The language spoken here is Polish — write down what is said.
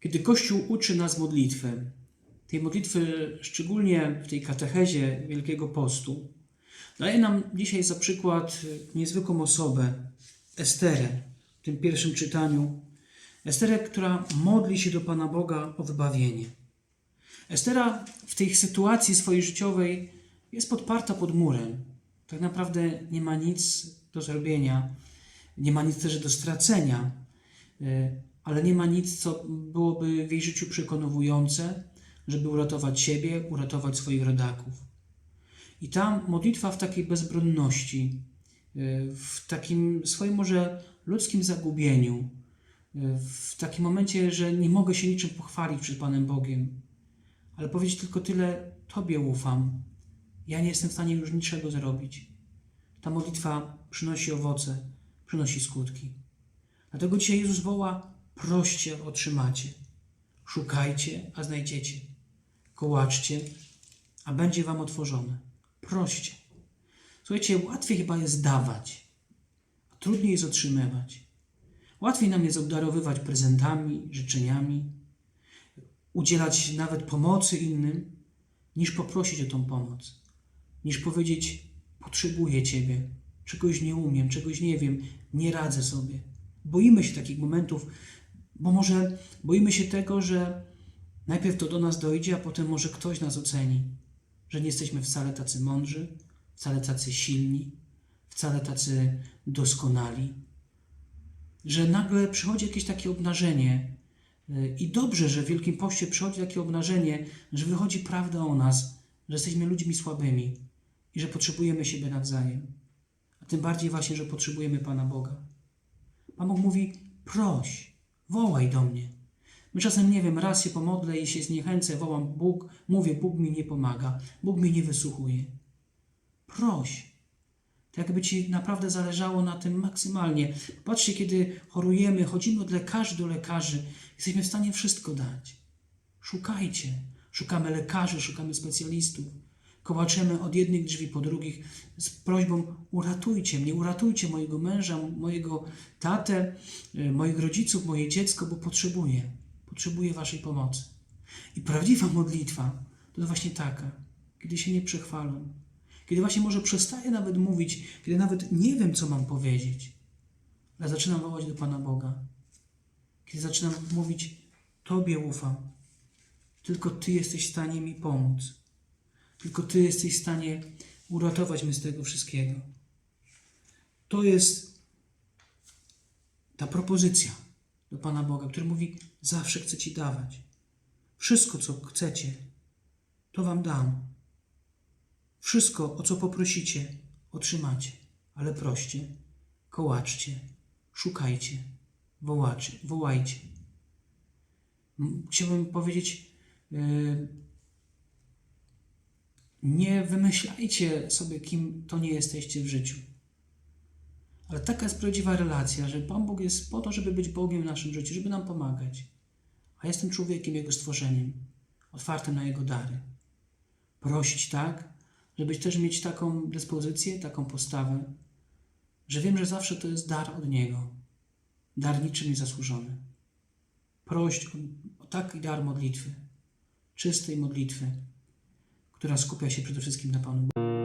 Kiedy Kościół uczy nas modlitwy, tej modlitwy szczególnie w tej katechezie Wielkiego Postu, daje nam dzisiaj za przykład niezwykłą osobę, Esterę, w tym pierwszym czytaniu. Esterę, która modli się do Pana Boga o wybawienie. Estera w tej sytuacji swojej życiowej jest podparta pod murem. Tak naprawdę nie ma nic do zrobienia, nie ma nic też do stracenia, e, ale nie ma nic, co byłoby w jej życiu przekonujące, żeby uratować siebie, uratować swoich rodaków. I ta modlitwa w takiej bezbronności, e, w takim swoim może ludzkim zagubieniu, e, w takim momencie, że nie mogę się niczym pochwalić przed Panem Bogiem, ale powiedzieć tylko tyle: Tobie ufam. Ja nie jestem w stanie już niczego zrobić. Ta modlitwa przynosi owoce, przynosi skutki. Dlatego dzisiaj Jezus woła: proście, otrzymacie. Szukajcie, a znajdziecie. Kołaczcie, a będzie wam otworzone. Proście. Słuchajcie, łatwiej chyba jest dawać, a trudniej jest otrzymywać. Łatwiej nam jest obdarowywać prezentami, życzeniami, udzielać nawet pomocy innym, niż poprosić o tą pomoc, niż powiedzieć: Potrzebuję Ciebie, czegoś nie umiem, czegoś nie wiem, nie radzę sobie. Boimy się takich momentów, bo może boimy się tego, że najpierw to do nas dojdzie, a potem może ktoś nas oceni, że nie jesteśmy wcale tacy mądrzy, wcale tacy silni, wcale tacy doskonali, że nagle przychodzi jakieś takie obnażenie. I dobrze, że w Wielkim Poście przychodzi takie obnażenie, że wychodzi prawda o nas, że jesteśmy ludźmi słabymi i że potrzebujemy siebie nawzajem. A tym bardziej właśnie, że potrzebujemy Pana Boga. Pan Bóg mówi: proś, wołaj do mnie. My czasem, nie wiem, raz się pomodlę i się zniechęcę, wołam Bóg, mówię, Bóg mi nie pomaga, Bóg mnie nie wysłuchuje. Proś. Tak jakby Ci naprawdę zależało na tym maksymalnie. Patrzcie, kiedy chorujemy, chodzimy od lekarzy do lekarzy, jesteśmy w stanie wszystko dać. Szukajcie. Szukamy lekarzy, szukamy specjalistów. Kołaczymy od jednych drzwi po drugich z prośbą: uratujcie mnie, uratujcie mojego męża, mojego tatę, y, moich rodziców, moje dziecko, bo potrzebuję. Potrzebuję Waszej pomocy. I prawdziwa modlitwa to właśnie taka, kiedy się nie przechwalam, kiedy właśnie może przestaję nawet mówić, kiedy nawet nie wiem, co mam powiedzieć, ale zaczynam wołać do Pana Boga. Kiedy zaczynam mówić: Tobie ufam, tylko Ty jesteś w stanie mi pomóc. Tylko Ty jesteś w stanie uratować mnie z tego wszystkiego. To jest ta propozycja do Pana Boga, który mówi: Zawsze chcę Ci dawać. Wszystko, co chcecie, to Wam dam. Wszystko, o co poprosicie, otrzymacie. Ale proście, kołaczcie, szukajcie, wołacie, wołajcie. Chciałbym powiedzieć, yy, nie wymyślajcie sobie, kim to nie jesteście w życiu. Ale taka jest prawdziwa relacja, że Pan Bóg jest po to, żeby być Bogiem w naszym życiu, żeby nam pomagać. A jestem człowiekiem, Jego stworzeniem, otwartym na Jego dary. Prosić tak, żeby też mieć taką dyspozycję, taką postawę, że wiem, że zawsze to jest dar od Niego. Dar niczym niezasłużony. Prość o, o taki dar modlitwy, czystej modlitwy, która skupia się przede wszystkim na Panu Bogu.